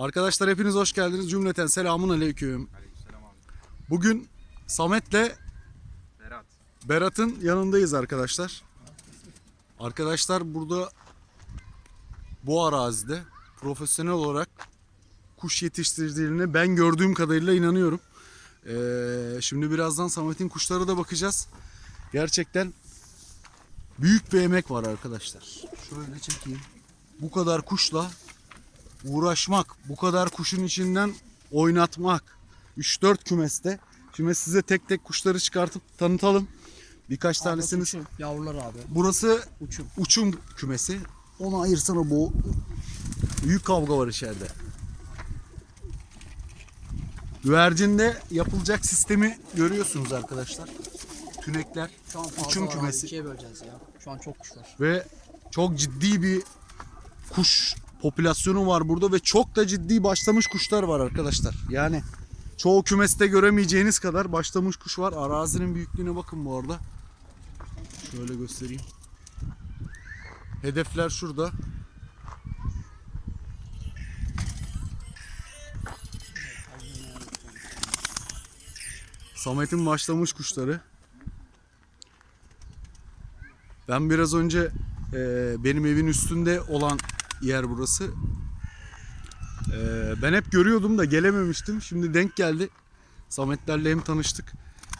Arkadaşlar hepiniz hoş geldiniz. Cümleten selamun aleyküm. Aleykümselam abi. Bugün Samet'le Berat. Berat'ın yanındayız arkadaşlar. Arkadaşlar burada bu arazide profesyonel olarak kuş yetiştirdiğine ben gördüğüm kadarıyla inanıyorum. Ee, şimdi birazdan Samet'in kuşlara da bakacağız. Gerçekten büyük bir emek var arkadaşlar. Şöyle çekeyim. Bu kadar kuşla uğraşmak, bu kadar kuşun içinden oynatmak. 3-4 kümeste. Şimdi size tek tek kuşları çıkartıp tanıtalım. Birkaç tanesini. Uçum, yavrular abi. Burası Uçum. uçum kümesi. Onu ayırsana bu. Büyük kavga var içeride. Güvercinde yapılacak sistemi görüyorsunuz arkadaşlar. Tünekler Şu an fazla Uçum var abi, kümesi. ikiye böleceğiz ya. Şu an çok kuş var. ve çok ciddi bir kuş popülasyonu var burada ve çok da ciddi başlamış kuşlar var arkadaşlar. Yani çoğu kümeste göremeyeceğiniz kadar başlamış kuş var. Arazinin büyüklüğüne bakın bu arada. Şöyle göstereyim. Hedefler şurada. Samet'in başlamış kuşları. Ben biraz önce e, benim evin üstünde olan yer burası. E, ben hep görüyordum da gelememiştim. Şimdi denk geldi. Sametlerle hem tanıştık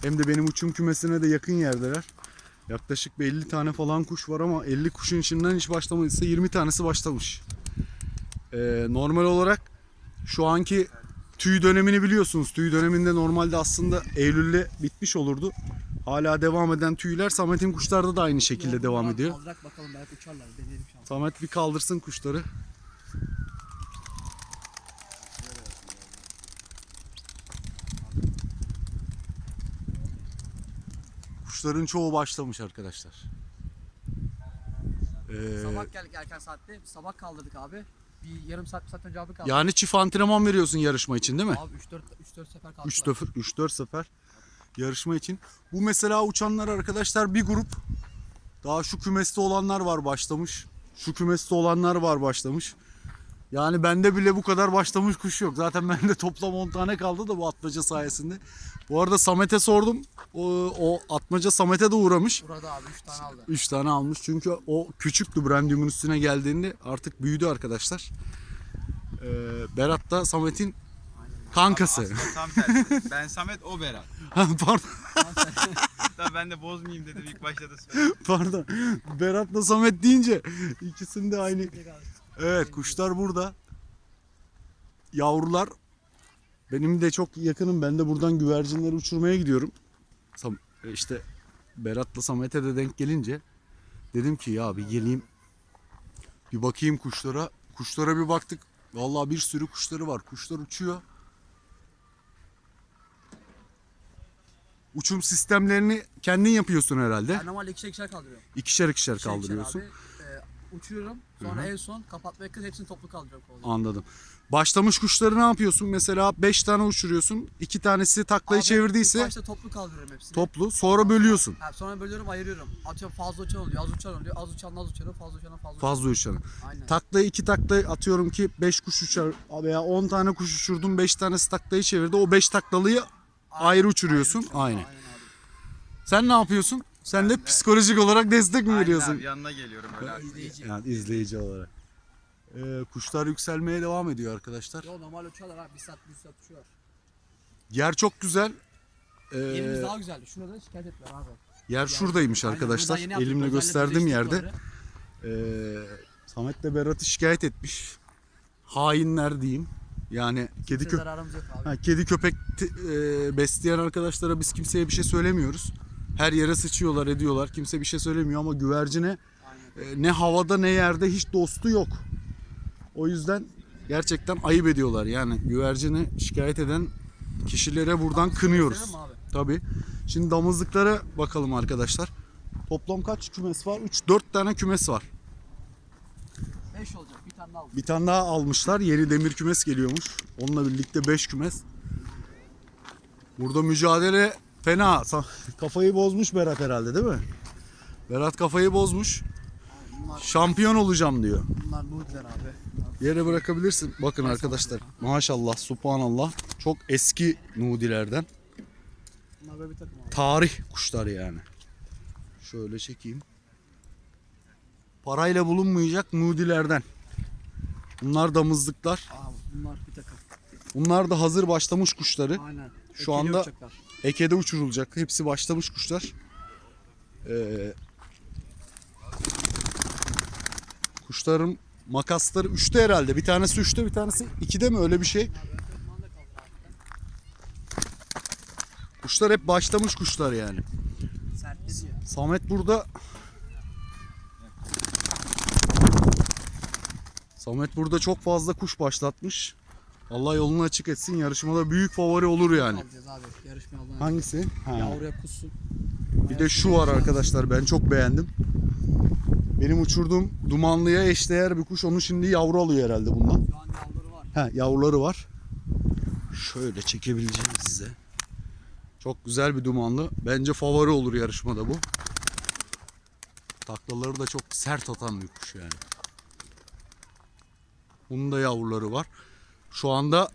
hem de benim uçum kümesine de yakın yerdeler. Yaklaşık bir 50 tane falan kuş var ama 50 kuşun içinden hiç başlamadıysa 20 tanesi başlamış. E, normal olarak şu anki tüy dönemini biliyorsunuz. Tüy döneminde normalde aslında Eylül'de bitmiş olurdu. Hala devam eden tüyler Samet'in kuşlarda da aynı şekilde Yavrular devam ediyor. Kaldırak bakalım belki uçarlar. Deneyelim şans. Samet bir kaldırsın kuşları. Kuşların çoğu başlamış arkadaşlar. Ee, Sabah geldik erken saatte. Sabah kaldırdık abi. Bir yarım saat, bir saat önce abi kaldırdık. yani çift antrenman veriyorsun yarışma için değil mi? Abi 3-4 3-4 sefer kalktılar. 3 sefer 3 4 sefer yarışma için. Bu mesela uçanlar arkadaşlar bir grup. Daha şu kümeste olanlar var başlamış. Şu kümeste olanlar var başlamış. Yani bende bile bu kadar başlamış kuş yok. Zaten bende toplam 10 tane kaldı da bu atmaca sayesinde. Bu arada Samet'e sordum. O, o atmaca Samet'e de uğramış. Burada abi 3 tane aldı. 3 tane almış. Çünkü o küçüktü Brandyum'un üstüne geldiğinde artık büyüdü arkadaşlar. Ee, Berat da Samet'in kankası. Aslında tam tersi. Ben Samet, o Berat. Pardon. Hatta ben de bozmayayım dedim ilk başta da söyledim. Pardon. Berat'la Samet deyince ikisinde aynı. Evet kuşlar burada. Yavrular. Benim de çok yakınım. Ben de buradan güvercinleri uçurmaya gidiyorum. Sam işte Berat'la Samet'e de denk gelince dedim ki ya bir geleyim. Bir bakayım kuşlara. Kuşlara bir baktık. Vallahi bir sürü kuşları var. Kuşlar uçuyor. Uçum sistemlerini kendin yapıyorsun herhalde. Ben normalde ikişer ikişer kaldırıyorum. İkişer ikişer İkişer ikişer kaldırıyorsun. Abi, e, uçuruyorum. Sonra en son kapatma kız hepsini toplu kaldırıyorum. kolda. Anladım. Başlamış kuşları ne yapıyorsun? Mesela 5 tane uçuruyorsun. 2 tanesi taklayı Abi, çevirdiyse ilk başta toplu kaldırıyorum hepsini. toplu. Sonra bölüyorsun. Ha, sonra bölüyorum ayırıyorum. Atıyorum fazla uçan oluyor, az uçan oluyor, az uçan az uçan, fazla uçan fazla uçan. Fazla uçanı. Aynen. Taklayı 2 takla atıyorum ki 5 kuş uçar veya 10 tane kuş uçurdun 5 tanesi taklayı çevirdi. O 5 taklalıyı ayrı uçuruyorsun. Aynen. Sen ne yapıyorsun? Sen de psikolojik olarak destek mi Aynen veriyorsun? abi yanına geliyorum öyle abi. İzleyici. Yani izleyici olarak. Ee, kuşlar yükselmeye devam ediyor arkadaşlar. Yo normal uçuyorlar abi. Bir saat, bir saat uçuyor. Yer çok güzel. Ee, Yerimiz daha güzeldi. Şurada da şikayet ettiler abi. yer şuradaymış Aynen, arkadaşlar. buradan yeni yaptık. Elimle Özellikle gösterdiğim değiştirdik yerde. oraları. Ee, Samet de Berat'ı şikayet etmiş. Hainler diyeyim. Yani kedi zararımız yok abi. ha, kedi köpek e, besleyen arkadaşlara biz kimseye bir şey söylemiyoruz. Her yere sıçıyorlar, ediyorlar. Kimse bir şey söylemiyor ama güvercine e, ne havada ne yerde hiç dostu yok. O yüzden gerçekten ayıp ediyorlar. Yani güvercini şikayet eden kişilere buradan kınıyoruz. Gösterelim mi abi? Tabii. Şimdi damızlıklara bakalım arkadaşlar. Toplam kaç kümes var? 3-4 tane kümes var. 5 olacak. Bir tane daha aldım. Bir tane daha almışlar. Yeni demir kümes geliyormuş. Onunla birlikte 5 kümes. Burada mücadele fena. Kafayı bozmuş Berat herhalde değil mi? Berat kafayı bozmuş. Bunlar, Şampiyon olacağım diyor. bunlar Nudiler abi. Yere bırakabilirsin. Bakın arkadaşlar. Maşallah, subhanallah. Çok eski nudilerden. Bunlar böyle bir takım abi. Tarih kuşları yani. Şöyle çekeyim. Parayla bulunmayacak nudilerden. Bunlar damızlıklar. Aa, bunlar bir takım. Bunlar da hazır başlamış kuşları. Aynen. Şu Ekili anda- uçaklar. Eke'de uçurulacak. Hepsi başlamış kuşlar. Ee, kuşların makasları 3'te herhalde. Bir tanesi 3'te bir tanesi 2'de mi öyle bir şey. Kuşlar hep başlamış kuşlar yani. Samet burada Samet burada çok fazla kuş başlatmış. Allah yolunu açık etsin. Yarışmada büyük favori olur yani. Alacağız abi. Yarışmaya alacağız. Hangisi? Ha. Yavruya kussun. Bir de şu var arkadaşlar ben çok beğendim. Benim uçurduğum dumanlıya eşdeğer bir kuş. Onu şimdi yavru alıyor herhalde bundan. Şu an yavruları var. Ha yavruları var. Şöyle çekebileceğim size. Çok güzel bir dumanlı. Bence favori olur yarışmada bu. Taklaları da çok sert atan bir kuş yani. Bunun da yavruları var. Şu anda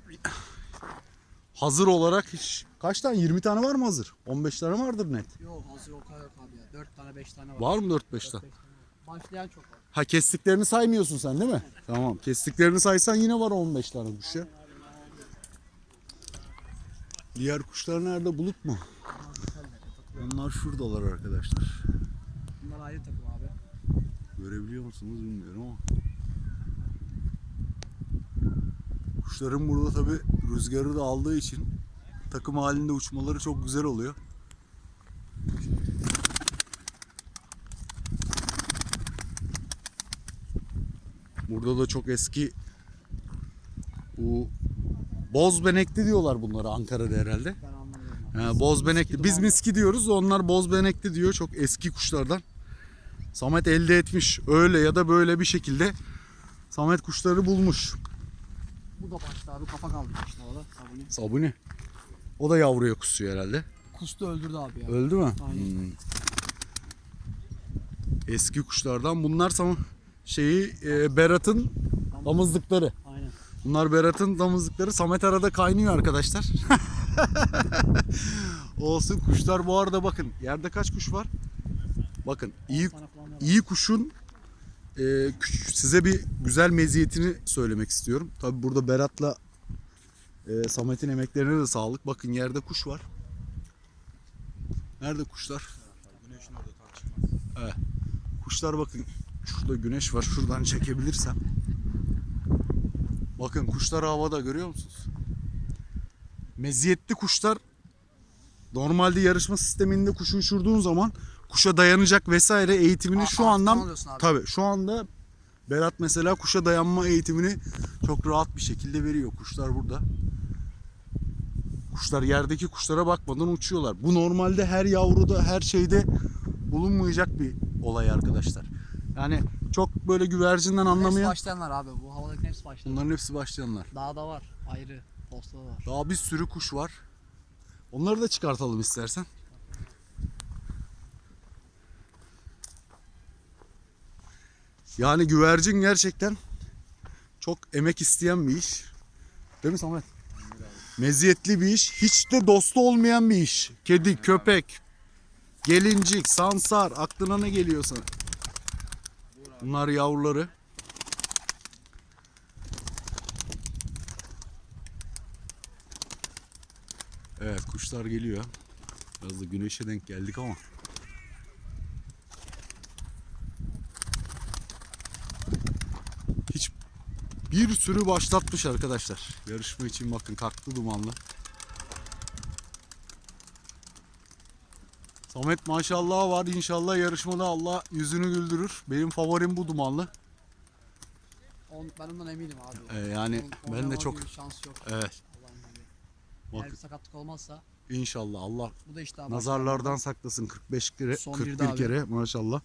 hazır olarak hiç kaç tane? 20 tane var mı hazır? 15 tane vardır net. Yok hazır o kadar yok abi ya. 4 tane 5 tane var. Var mı 4-5 Dört, tane? beş tane var. Başlayan çok var. Ha kestiklerini saymıyorsun sen değil mi? Tamam. Kestiklerini saysan yine var 15 tane kuş ya. Diğer kuşlar nerede? Bulut mu? Onlar şuradalar arkadaşlar. Bunlar ayrı takım abi. Görebiliyor musunuz bilmiyorum ama. Kuşların burada tabi rüzgarı da aldığı için takım halinde uçmaları çok güzel oluyor. Burada da çok eski bu bozbenekli diyorlar bunlara Ankara'da herhalde. Ha, bozbenekli. Biz miski diyoruz. Onlar bozbenekli diyor. Çok eski kuşlardan. Samet elde etmiş. Öyle ya da böyle bir şekilde Samet kuşları bulmuş. Bu da başta abi kafa kaldı işte orada. Sabuni. Sabuni. O da yavruya kusuyor herhalde. Kustu öldürdü abi ya. Öldü mü? Aynen. Hmm. Eski kuşlardan. Bunlar sama şeyi e, Berat'ın damızlıkları. Aynen. Bunlar Berat'ın damızlıkları. Samet arada kaynıyor arkadaşlar. Olsun kuşlar bu arada bakın. Yerde kaç kuş var? Bakın iyi iyi kuşun e, size bir güzel meziyetini söylemek istiyorum. Tabi burada Berat'la e, Samet'in emeklerine de sağlık. Bakın yerde kuş var. Nerede kuşlar? Güneşin orada tartışmaz. Kuşlar bakın. Şurada güneş var. Şuradan çekebilirsem. Bakın kuşlar havada görüyor musunuz? Meziyetli kuşlar normalde yarışma sisteminde kuşu uçurduğun zaman kuşa dayanacak vesaire eğitimini Aa, şu andan tabi şu anda Berat mesela kuşa dayanma eğitimini çok rahat bir şekilde veriyor. Kuşlar burada. Kuşlar yerdeki kuşlara bakmadan uçuyorlar. Bu normalde her yavruda her şeyde bulunmayacak bir olay arkadaşlar. Yani çok böyle güvercinden Hepsi anlamayan başlayanlar abi. Bu havadaki hepsi başlayanlar. bunların hepsi başlayanlar. Dağda var. Ayrı. Postada var. Daha bir sürü kuş var. Onları da çıkartalım istersen. Yani güvercin gerçekten çok emek isteyen bir iş. Değil mi Samet? Meziyetli bir iş. Hiç de dostu olmayan bir iş. Kedi, köpek, gelincik, sansar. Aklına ne geliyor sana? Bunlar yavruları. Evet kuşlar geliyor. Biraz da güneşe denk geldik ama. Bir sürü başlatmış arkadaşlar. Yarışma için bakın kalktı dumanlı. Samet maşallah var inşallah yarışmada Allah yüzünü güldürür. Benim favorim bu dumanlı. On, ben ondan eminim abi. Ee, yani On- ben de çok şans yok. evet. Eğer bir sakatlık olmazsa inşallah Allah bu da işte abi. Nazarlardan saklasın 45 kere, Son bir 41 daha abi. kere maşallah.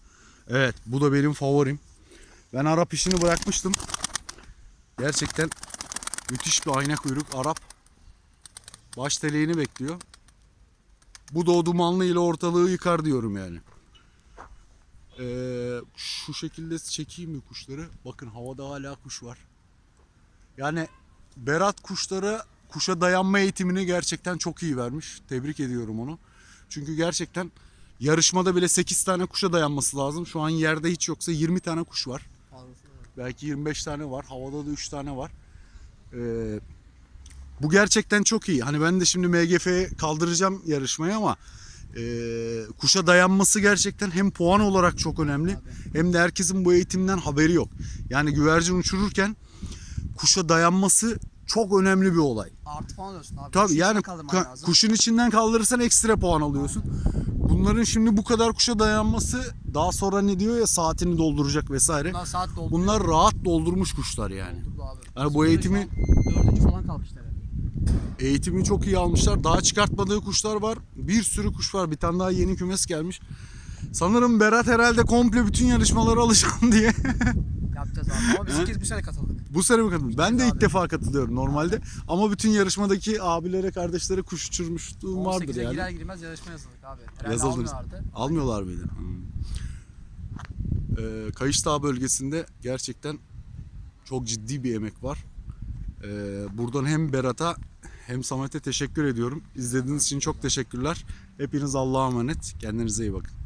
Evet bu da benim favorim. Ben Arap işini bırakmıştım. Gerçekten müthiş bir ayna kuyruk Arap. Baş teleğini bekliyor. Bu da o dumanlı ile ortalığı yıkar diyorum yani. Ee, şu şekilde çekeyim mi kuşları? Bakın havada hala kuş var. Yani Berat kuşlara kuşa dayanma eğitimini gerçekten çok iyi vermiş. Tebrik ediyorum onu. Çünkü gerçekten yarışmada bile 8 tane kuşa dayanması lazım. Şu an yerde hiç yoksa 20 tane kuş var. Belki 25 tane var. Havada da 3 tane var. Ee, bu gerçekten çok iyi. Hani ben de şimdi MGF'ye kaldıracağım yarışmayı ama e, kuşa dayanması gerçekten hem puan olarak çok önemli hem de herkesin bu eğitimden haberi yok. Yani güvercin uçururken kuşa dayanması çok önemli bir olay. Artı falan alıyorsun abi. Tabii yani ka- lazım. kuşun içinden kaldırırsan ekstra puan alıyorsun. Bunların şimdi bu kadar kuşa dayanması daha sonra ne diyor ya saatini dolduracak vesaire. Bunlar saat doldu. Bunlar rahat doldurmuş kuşlar yani. Doldurdu abi. Yani bu eğitimi- Dördüncü falan kalmışlar. yani. Eğitimi çok iyi almışlar. Daha çıkartmadığı kuşlar var. Bir sürü kuş var. Bir tane daha yeni kümes gelmiş. Sanırım Berat herhalde komple bütün yarışmalara alışkan diye. Yapacağız abi. Ama biz ilk kez bu sene katıldık. Bu sene mi katıldım? Ben de ilk defa katılıyorum normalde. Ama bütün yarışmadaki abilere, kardeşlere kuş uçurmuşluğum vardır 18'e yani. girer girmez yarışma yazıldık abi. Herhalde Yazıldınız. almıyorlardı. Almıyorlar mıydı? Hmm. Ee, Kayış Dağı bölgesinde gerçekten çok ciddi bir emek var. Ee, buradan hem Berat'a hem Samet'e teşekkür ediyorum. İzlediğiniz için çok teşekkürler. Hepiniz Allah'a emanet. Kendinize iyi bakın.